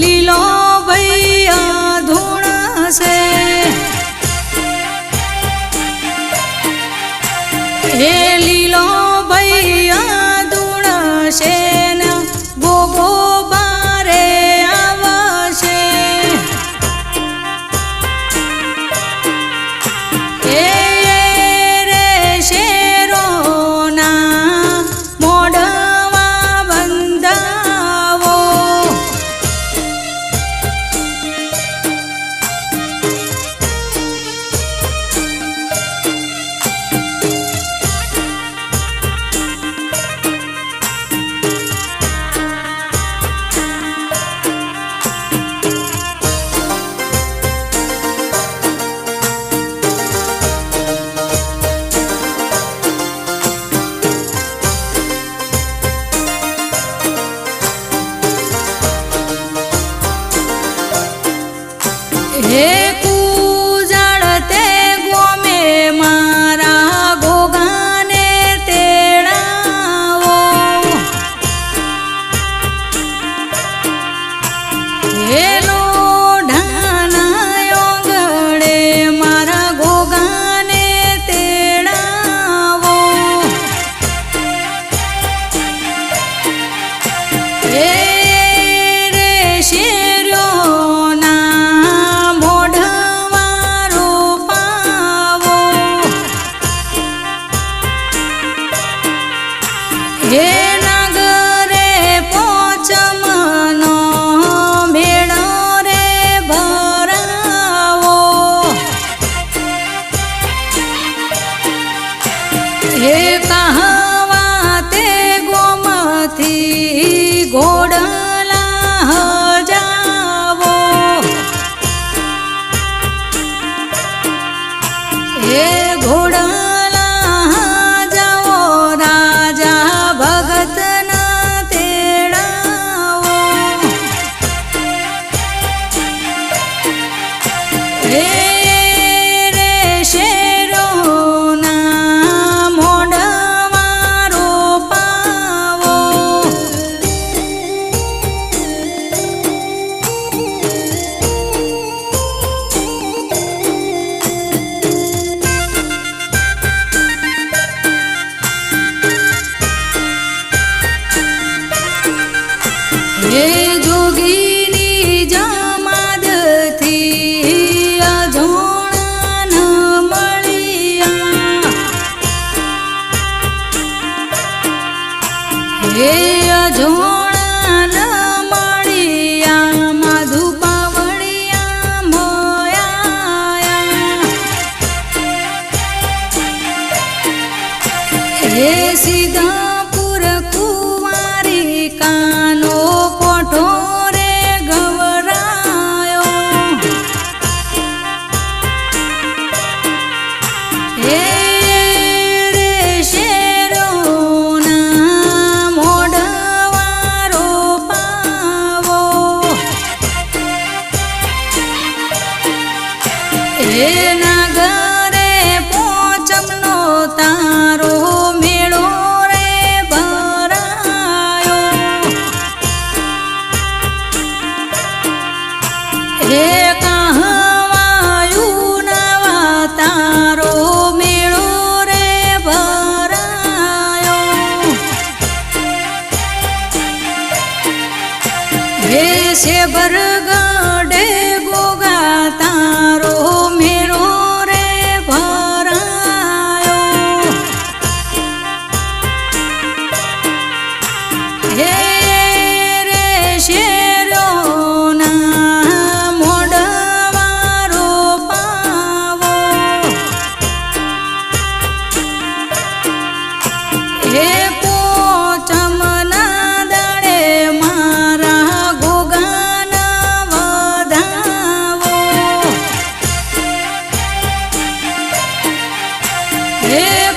લીલો ભૈયા ધૂણશે હે લીલો ભૈયા ધૂણશે હે cantar. છે બરગડે ગોગા તારો મેરો રે ભરાયો. હે રે શેરો ના મોડવારો પાવો. હે હે